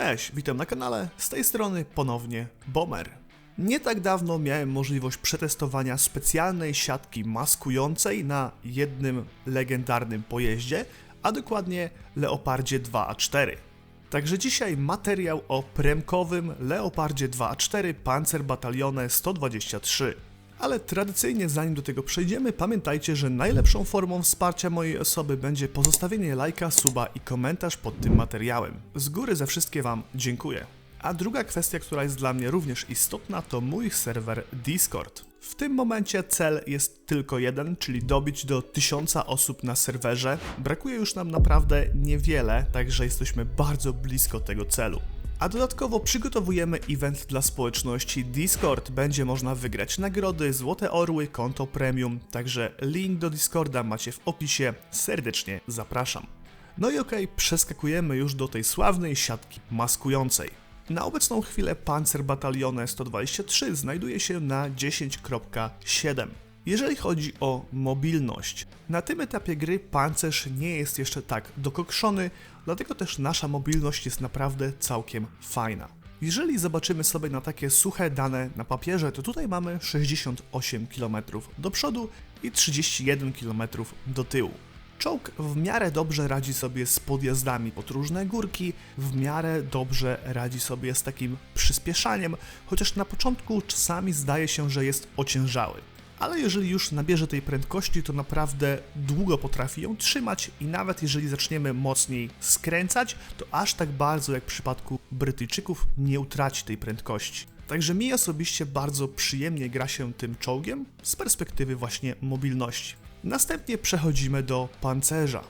Cześć, witam na kanale, z tej strony ponownie Bomer. Nie tak dawno miałem możliwość przetestowania specjalnej siatki maskującej na jednym legendarnym pojeździe, a dokładnie Leopardzie 2A4. Także dzisiaj materiał o premkowym Leopardzie 2A4 Panzer Batalione 123. Ale tradycyjnie zanim do tego przejdziemy, pamiętajcie, że najlepszą formą wsparcia mojej osoby będzie pozostawienie lajka, suba i komentarz pod tym materiałem. Z góry za wszystkie Wam dziękuję. A druga kwestia, która jest dla mnie również istotna, to mój serwer Discord. W tym momencie cel jest tylko jeden, czyli dobić do 1000 osób na serwerze. Brakuje już nam naprawdę niewiele, także jesteśmy bardzo blisko tego celu. A dodatkowo przygotowujemy event dla społeczności Discord. Będzie można wygrać nagrody, złote orły, konto premium, także link do Discorda macie w opisie. Serdecznie zapraszam. No i okej, przeskakujemy już do tej sławnej siatki maskującej. Na obecną chwilę Panzer Batalione 123 znajduje się na 10.7. Jeżeli chodzi o mobilność, na tym etapie gry pancerz nie jest jeszcze tak dokokszony, dlatego też nasza mobilność jest naprawdę całkiem fajna. Jeżeli zobaczymy sobie na takie suche dane na papierze, to tutaj mamy 68 km do przodu i 31 km do tyłu. Czołg w miarę dobrze radzi sobie z podjazdami pod różne górki, w miarę dobrze radzi sobie z takim przyspieszaniem, chociaż na początku czasami zdaje się, że jest ociężały. Ale jeżeli już nabierze tej prędkości, to naprawdę długo potrafi ją trzymać i nawet jeżeli zaczniemy mocniej skręcać, to aż tak bardzo jak w przypadku Brytyjczyków nie utraci tej prędkości. Także mi osobiście bardzo przyjemnie gra się tym czołgiem z perspektywy właśnie mobilności. Następnie przechodzimy do pancerza.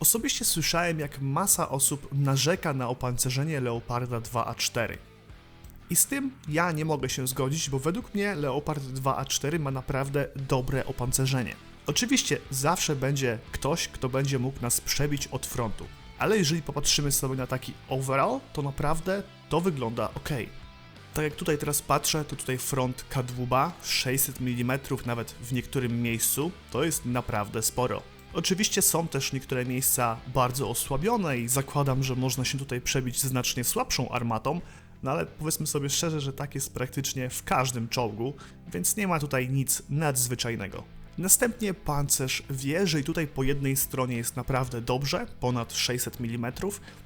Osobiście słyszałem, jak masa osób narzeka na opancerzenie Leoparda 2A4. I z tym ja nie mogę się zgodzić, bo według mnie Leopard 2A4 ma naprawdę dobre opancerzenie. Oczywiście zawsze będzie ktoś, kto będzie mógł nas przebić od frontu, ale jeżeli popatrzymy sobie na taki overall, to naprawdę to wygląda ok. Tak jak tutaj teraz patrzę, to tutaj front kadłuba 600 mm nawet w niektórym miejscu, to jest naprawdę sporo. Oczywiście są też niektóre miejsca bardzo osłabione i zakładam, że można się tutaj przebić znacznie słabszą armatą, no ale powiedzmy sobie szczerze, że tak jest praktycznie w każdym czołgu, więc nie ma tutaj nic nadzwyczajnego. Następnie pancerz wieży i tutaj po jednej stronie jest naprawdę dobrze, ponad 600 mm,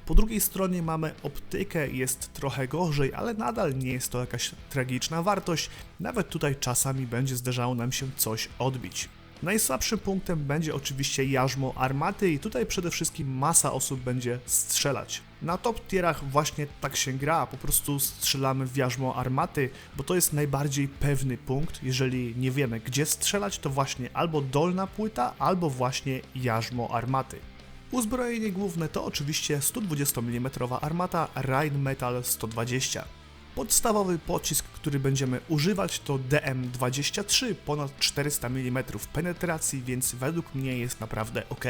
po drugiej stronie mamy optykę, jest trochę gorzej, ale nadal nie jest to jakaś tragiczna wartość, nawet tutaj czasami będzie zdarzało nam się coś odbić. Najsłabszym punktem będzie oczywiście jarzmo armaty i tutaj przede wszystkim masa osób będzie strzelać. Na top tierach właśnie tak się gra, po prostu strzelamy w jarzmo armaty, bo to jest najbardziej pewny punkt. Jeżeli nie wiemy gdzie strzelać, to właśnie albo dolna płyta, albo właśnie jarzmo armaty. Uzbrojenie główne to oczywiście 120 mm armata Rheinmetall 120. Podstawowy pocisk, który będziemy używać to DM23, ponad 400 mm penetracji, więc według mnie jest naprawdę ok.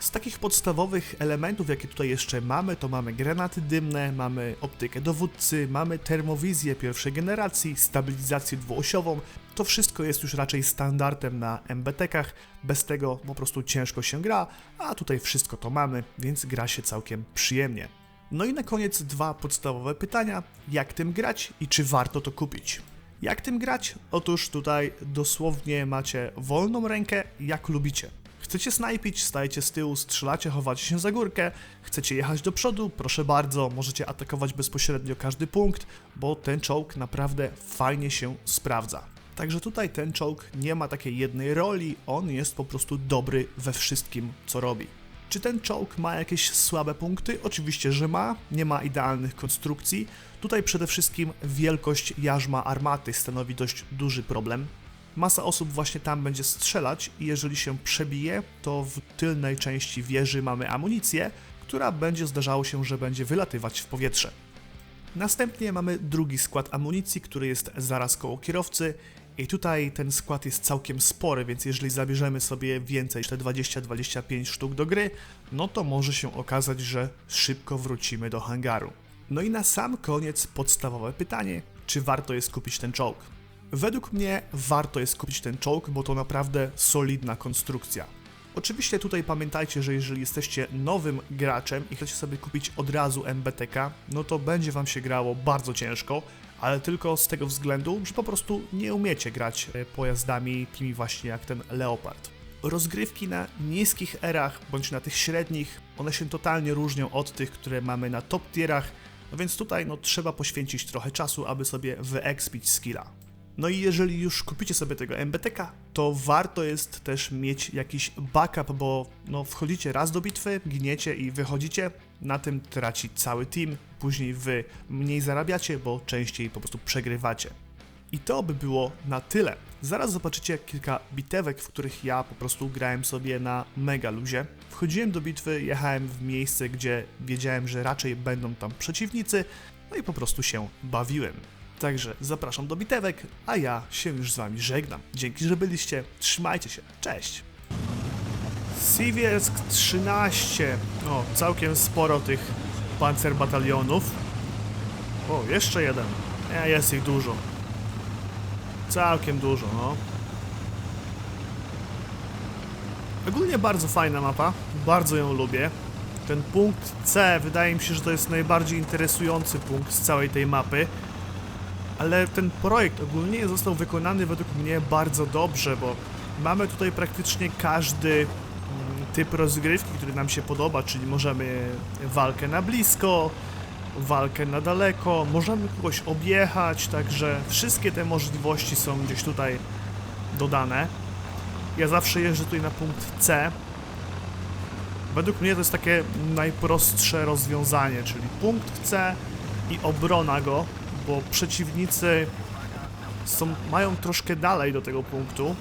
Z takich podstawowych elementów, jakie tutaj jeszcze mamy, to mamy granaty dymne, mamy optykę dowódcy, mamy termowizję pierwszej generacji, stabilizację dwuosiową. To wszystko jest już raczej standardem na MBT-kach, bez tego po prostu ciężko się gra, a tutaj wszystko to mamy, więc gra się całkiem przyjemnie. No i na koniec dwa podstawowe pytania: jak tym grać i czy warto to kupić? Jak tym grać? Otóż tutaj dosłownie macie wolną rękę, jak lubicie. Chcecie snajpić, stajecie z tyłu, strzelacie, chowacie się za górkę. Chcecie jechać do przodu, proszę bardzo, możecie atakować bezpośrednio każdy punkt, bo ten czołg naprawdę fajnie się sprawdza. Także tutaj ten czołg nie ma takiej jednej roli, on jest po prostu dobry we wszystkim, co robi. Czy ten czołg ma jakieś słabe punkty? Oczywiście, że ma. Nie ma idealnych konstrukcji. Tutaj przede wszystkim wielkość jarzma armaty stanowi dość duży problem. Masa osób właśnie tam będzie strzelać i jeżeli się przebije, to w tylnej części wieży mamy amunicję, która będzie zdarzało się, że będzie wylatywać w powietrze. Następnie mamy drugi skład amunicji, który jest zaraz koło kierowcy i tutaj ten skład jest całkiem spory, więc jeżeli zabierzemy sobie więcej te 20-25 sztuk do gry, no to może się okazać, że szybko wrócimy do hangaru. No i na sam koniec podstawowe pytanie, czy warto jest kupić ten czołg? Według mnie warto jest kupić ten czołg, bo to naprawdę solidna konstrukcja. Oczywiście tutaj pamiętajcie, że jeżeli jesteście nowym graczem i chcecie sobie kupić od razu MBTK, no to będzie wam się grało bardzo ciężko, ale tylko z tego względu, że po prostu nie umiecie grać e, pojazdami takimi właśnie jak ten Leopard. Rozgrywki na niskich erach bądź na tych średnich, one się totalnie różnią od tych, które mamy na top tierach, no więc tutaj no, trzeba poświęcić trochę czasu, aby sobie wyekspić skilla. No i jeżeli już kupicie sobie tego MBTK, to warto jest też mieć jakiś backup, bo no, wchodzicie raz do bitwy, giniecie i wychodzicie, na tym traci cały team, później wy mniej zarabiacie, bo częściej po prostu przegrywacie. I to by było na tyle. Zaraz zobaczycie kilka bitewek, w których ja po prostu grałem sobie na mega luzie. Wchodziłem do bitwy, jechałem w miejsce, gdzie wiedziałem, że raczej będą tam przeciwnicy, no i po prostu się bawiłem. Także zapraszam do bitewek, a ja się już z wami żegnam. Dzięki, że byliście, trzymajcie się, cześć! Siewiersk 13. O, całkiem sporo tych pancerbatalionów. O, jeszcze jeden. Nie, jest ich dużo. Całkiem dużo, no. Ogólnie bardzo fajna mapa, bardzo ją lubię. Ten punkt C wydaje mi się, że to jest najbardziej interesujący punkt z całej tej mapy. Ale ten projekt ogólnie został wykonany według mnie bardzo dobrze, bo mamy tutaj praktycznie każdy typ rozgrywki, który nam się podoba, czyli możemy walkę na blisko, walkę na daleko, możemy kogoś objechać, także wszystkie te możliwości są gdzieś tutaj dodane. Ja zawsze jeżdżę tutaj na punkt C. Według mnie to jest takie najprostsze rozwiązanie, czyli punkt C i obrona go, bo przeciwnicy są, mają troszkę dalej do tego punktu.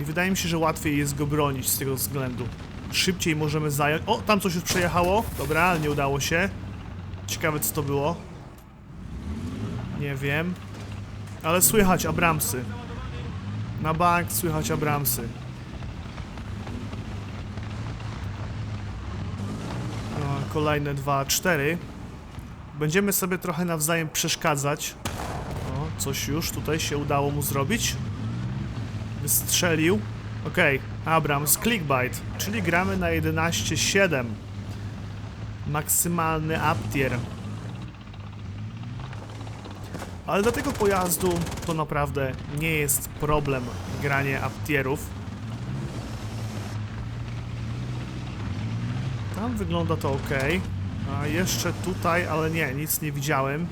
I wydaje mi się, że łatwiej jest go bronić z tego względu. Szybciej możemy zająć... O, tam coś już przejechało. Dobra, ale nie udało się. Ciekawe, co to było. Nie wiem. Ale słychać Abramsy. Na bank słychać Abramsy. O, Kolejne dwa, cztery. Będziemy sobie trochę nawzajem przeszkadzać. O, coś już tutaj się udało mu zrobić. Wystrzelił. Okej, Abrams, clickbait, czyli gramy na 11.7. Maksymalny uptier. Ale do tego pojazdu to naprawdę nie jest problem granie uptierów. Tam wygląda to ok. A jeszcze tutaj, ale nie, nic nie widziałem.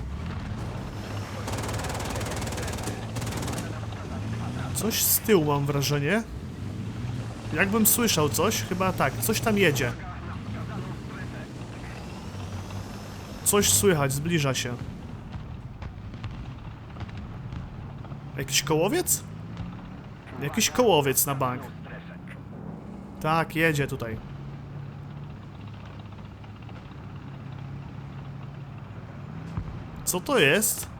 Coś z tyłu mam wrażenie. Jakbym słyszał coś, chyba tak, coś tam jedzie. Coś słychać, zbliża się. Jakiś kołowiec? Jakiś kołowiec na bank. Tak, jedzie tutaj. Co to jest?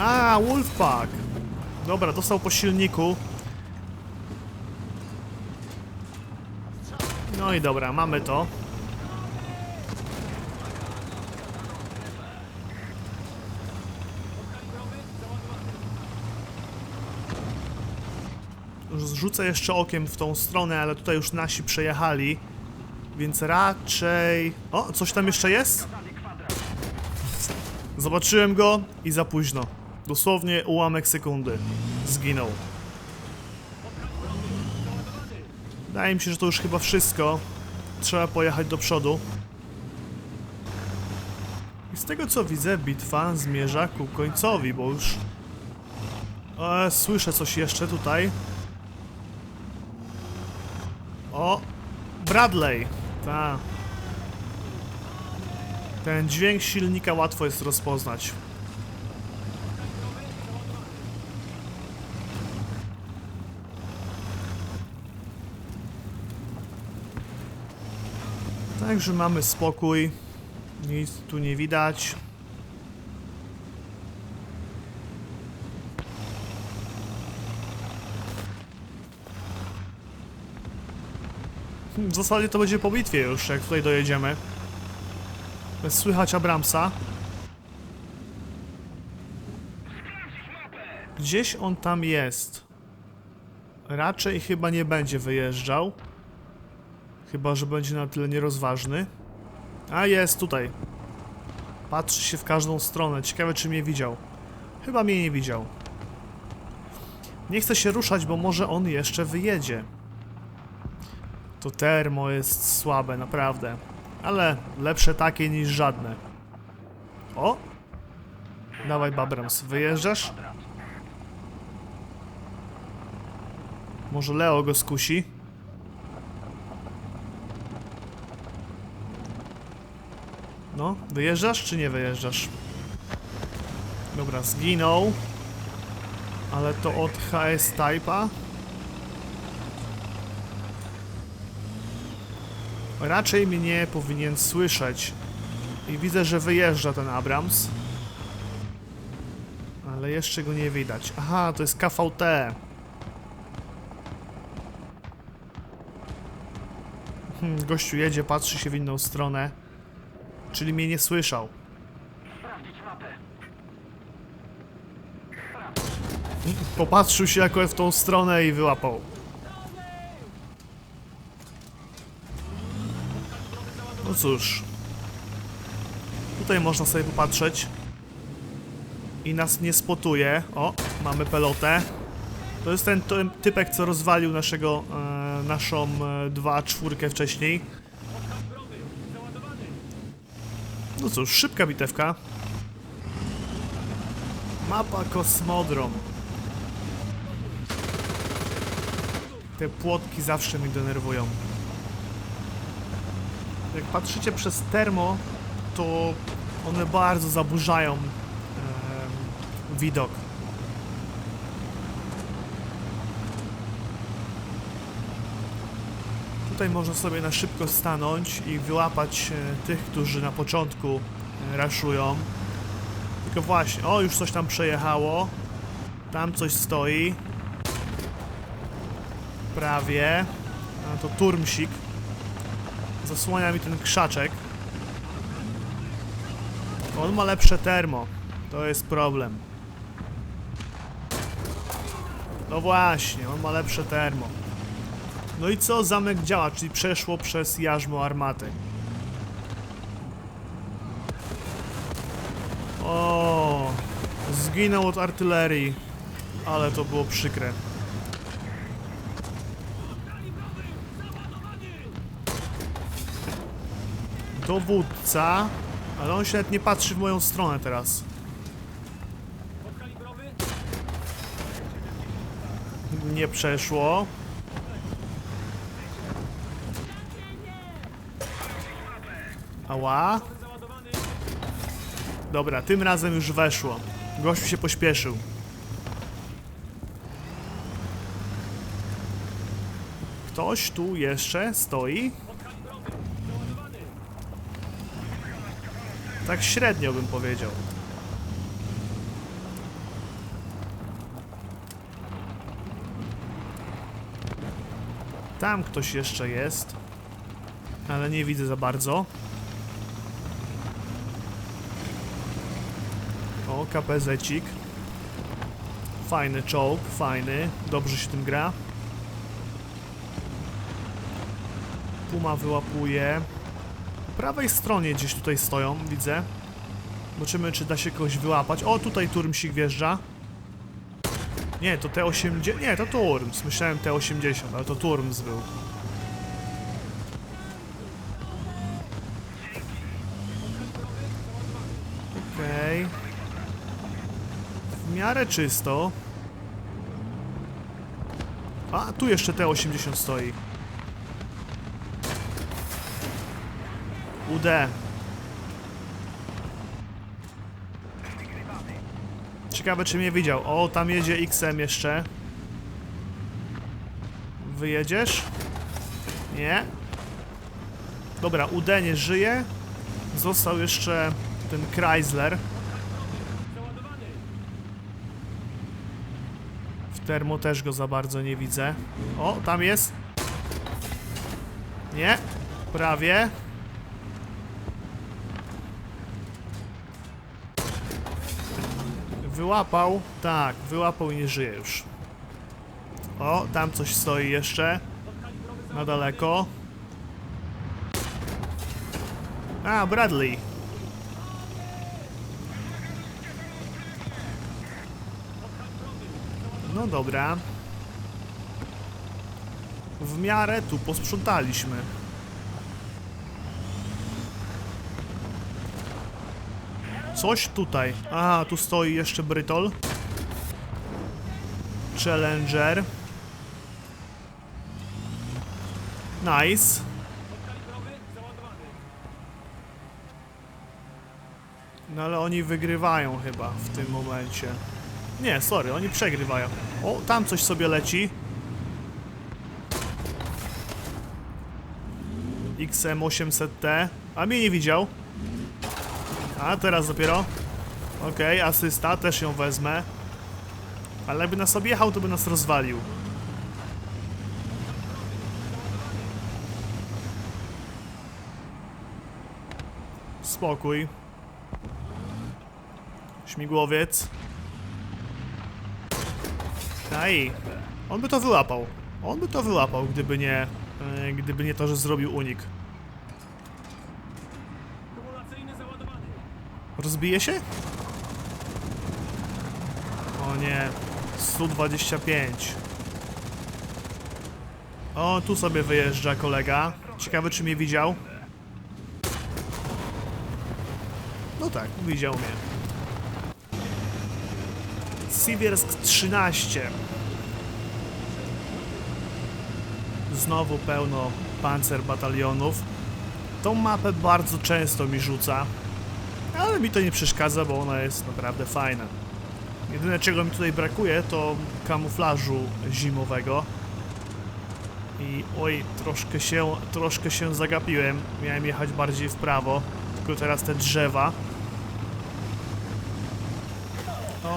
A, Wolfpack! Dobra, dostał po silniku. No i dobra, mamy to. Rzucę jeszcze okiem w tą stronę, ale tutaj już nasi przejechali. Więc raczej... O, coś tam jeszcze jest? Zobaczyłem go i za późno. Dosłownie ułamek sekundy. Zginął. Wydaje mi się, że to już chyba wszystko. Trzeba pojechać do przodu. I z tego co widzę, bitwa zmierza ku końcowi, bo już... E, słyszę coś jeszcze tutaj. O! Bradley! Ta. Ten dźwięk silnika łatwo jest rozpoznać. Także mamy spokój. Nic tu nie widać. W zasadzie to będzie po bitwie już, jak tutaj dojedziemy. Słychać Abramsa. Gdzieś on tam jest. Raczej chyba nie będzie wyjeżdżał. Chyba, że będzie na tyle nierozważny. A jest tutaj. Patrzy się w każdą stronę. Ciekawe, czy mnie widział. Chyba mnie nie widział. Nie chcę się ruszać, bo może on jeszcze wyjedzie. To termo jest słabe, naprawdę. Ale lepsze takie niż żadne. O! Dawaj, Babrams, wyjeżdżasz? Może Leo go skusi? No, wyjeżdżasz czy nie wyjeżdżasz? Dobra, zginął. Ale to od HS Type'a? Raczej mnie powinien słyszeć. I widzę, że wyjeżdża ten Abrams. Ale jeszcze go nie widać. Aha, to jest KVT. Hmm, gościu jedzie, patrzy się w inną stronę. Czyli mnie nie słyszał. Popatrzył się jako w tą stronę i wyłapał. No cóż. Tutaj można sobie popatrzeć. I nas nie spotuje. O, mamy pelotę. To jest ten, typek, co rozwalił naszego, e, naszą e, 2-4 wcześniej. No cóż, szybka bitewka. Mapa Kosmodrom. Te płotki zawsze mnie denerwują. Jak patrzycie przez termo, to one bardzo zaburzają em, widok. Tutaj można sobie na szybko stanąć i wyłapać e, tych, którzy na początku e, raszują. Tylko właśnie, o już coś tam przejechało. Tam coś stoi. Prawie. A to turmsik. Zasłania mi ten krzaczek. On ma lepsze termo. To jest problem. No właśnie, on ma lepsze termo. No i co? Zamek działa, czyli przeszło przez jarzmo armaty. O, zginął od artylerii. Ale to było przykre. Dowódca, ale on się nawet nie patrzy w moją stronę teraz. Nie przeszło. Ała. Dobra, tym razem już weszło. Gościu się pośpieszył. Ktoś tu jeszcze stoi? Tak średnio bym powiedział. Tam ktoś jeszcze jest, ale nie widzę za bardzo. KPZ-cik. Fajny czołg, fajny. Dobrze się tym gra. Puma wyłapuje. Po prawej stronie gdzieś tutaj stoją, widzę. Zobaczymy, czy da się kogoś wyłapać. O, tutaj Turmsik wjeżdża. Nie, to T80... Nie, to Turms. Myślałem T80, ale to Turms był. Okej. W miarę czysto. A, tu jeszcze T80 stoi. UD. Ciekawe, czy mnie widział. O, tam jedzie XM jeszcze. Wyjedziesz? Nie. Dobra, UD nie żyje. Został jeszcze ten Chrysler. W termo też go za bardzo nie widzę. O, tam jest. Nie. Prawie. Wyłapał? Tak, wyłapał i nie żyje już. O, tam coś stoi jeszcze. Na daleko. A, Bradley. No dobra. W miarę tu posprzątaliśmy. Coś tutaj. Aha, tu stoi jeszcze Brytol. Challenger. Nice. No ale oni wygrywają chyba w tym momencie. Nie, sorry, oni przegrywają. O, tam coś sobie leci. XM800T. A mnie nie widział. A, teraz dopiero. Okej, asysta, też ją wezmę. Ale jakby nas objechał, to by nas rozwalił. Spokój. Śmigłowiec. Aj. On by to wyłapał. On by to wyłapał, gdyby nie... E, gdyby nie to, że zrobił unik. Rozbije się? O nie. Su-25. O, tu sobie wyjeżdża kolega. Ciekawy, czy mnie widział. No tak, widział mnie. Sibirsk 13. Znowu pełno pancer batalionów. Tą mapę bardzo często mi rzuca. Ale mi to nie przeszkadza, bo ona jest naprawdę fajna. Jedyne czego mi tutaj brakuje to kamuflażu zimowego. I oj, troszkę się, troszkę się zagapiłem. Miałem jechać bardziej w prawo, tylko teraz te drzewa.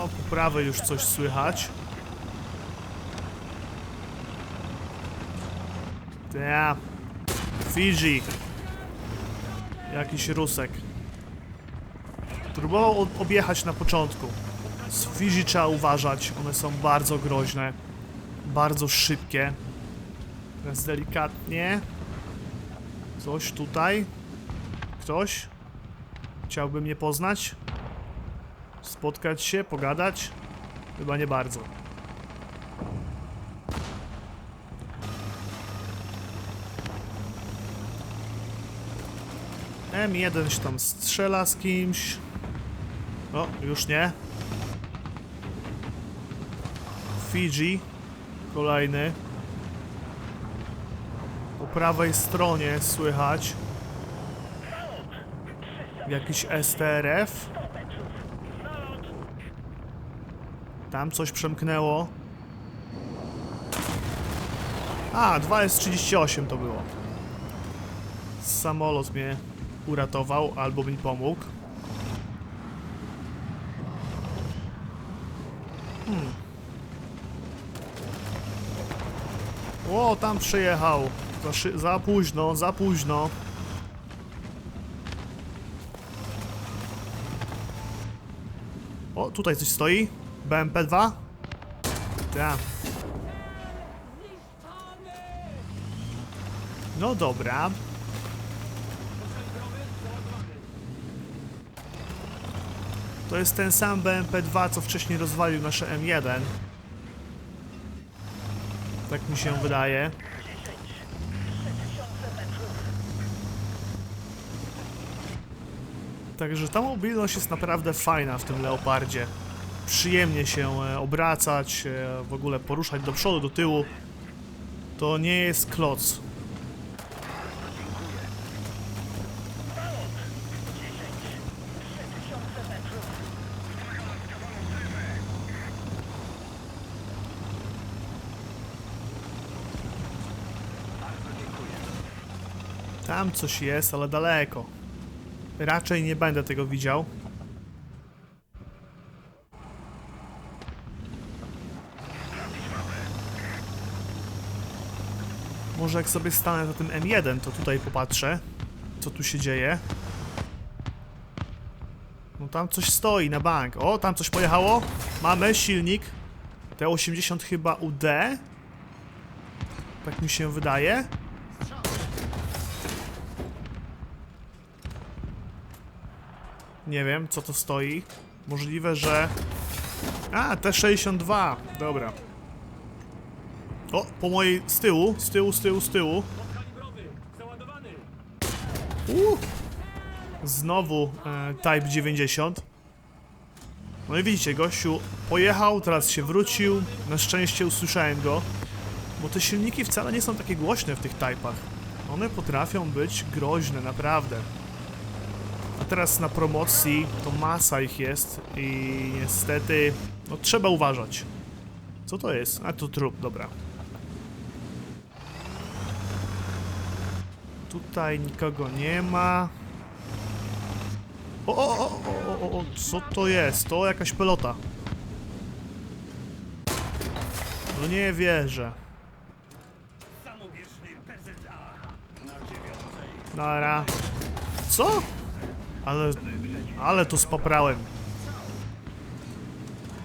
Po prawej już coś słychać. Ja. Fiji. Jakiś rusek. Próbował ob- objechać na początku. Z Fiji trzeba uważać, one są bardzo groźne, bardzo szybkie. Teraz delikatnie. Coś tutaj. Ktoś? Chciałby mnie poznać? Spotkać się, pogadać? Chyba nie bardzo. M1 się tam strzela z kimś. O, już nie. Fiji. Kolejny. Po prawej stronie słychać. Jakiś STRF. Tam coś przemknęło. A, 2S38 to było. Samolot mnie uratował albo mi pomógł. O, tam przyjechał. Za, za późno, za późno. O, tutaj coś stoi. BMP-2? Tak. No dobra. To jest ten sam BMP-2, co wcześniej rozwalił nasze M1. Tak mi się wydaje. Także ta mobilność jest naprawdę fajna w tym Leopardzie. Przyjemnie się e, obracać, e, w ogóle poruszać do przodu, do tyłu. To nie jest kloc. Tam coś jest, ale daleko. Raczej nie będę tego widział. Może jak sobie stanę za tym M1, to tutaj popatrzę, co tu się dzieje. No tam coś stoi na bank. O, tam coś pojechało. Mamy silnik. T80 chyba UD. Tak mi się wydaje. Nie wiem, co to stoi. Możliwe, że... A, T62. Dobra. O, po mojej... z tyłu, z tyłu, z tyłu, z tyłu. Uh. Znowu e, Type 90. No i widzicie, gościu pojechał, teraz się wrócił. Na szczęście usłyszałem go. Bo te silniki wcale nie są takie głośne w tych Typach. One potrafią być groźne, naprawdę. A teraz na promocji to masa ich jest i niestety no trzeba uważać. Co to jest? A to trup, dobra. Tutaj nikogo nie ma. O, o, o, o, o, o, co to jest? To jakaś pelota. No nie wierzę. Nara. Co? Ale, ale to spaprałem.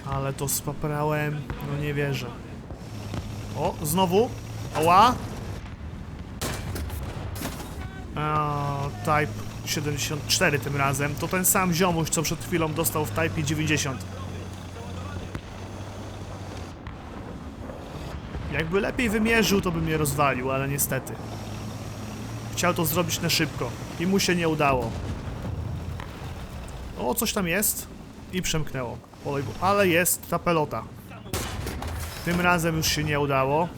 Ale to spaprałem. No nie wierzę. O, znowu. Oła. Type 74 tym razem. To ten sam ziomuś, co przed chwilą dostał w Type 90. Jakby lepiej wymierzył, to by mnie rozwalił, ale niestety. Chciał to zrobić na szybko i mu się nie udało. O, coś tam jest i przemknęło. Ale jest ta pelota. Tym razem już się nie udało.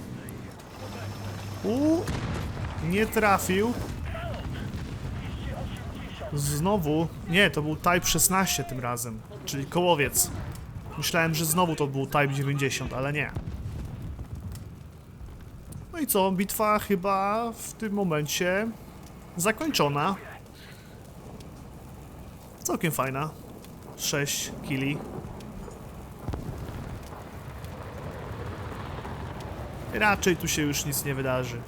U, nie trafił. Znowu. Nie, to był Type 16 tym razem, czyli kołowiec. Myślałem, że znowu to był Type 90, ale nie. No i co? Bitwa chyba w tym momencie zakończona. Całkiem fajna. 6 kili. Raczej tu się już nic nie wydarzy.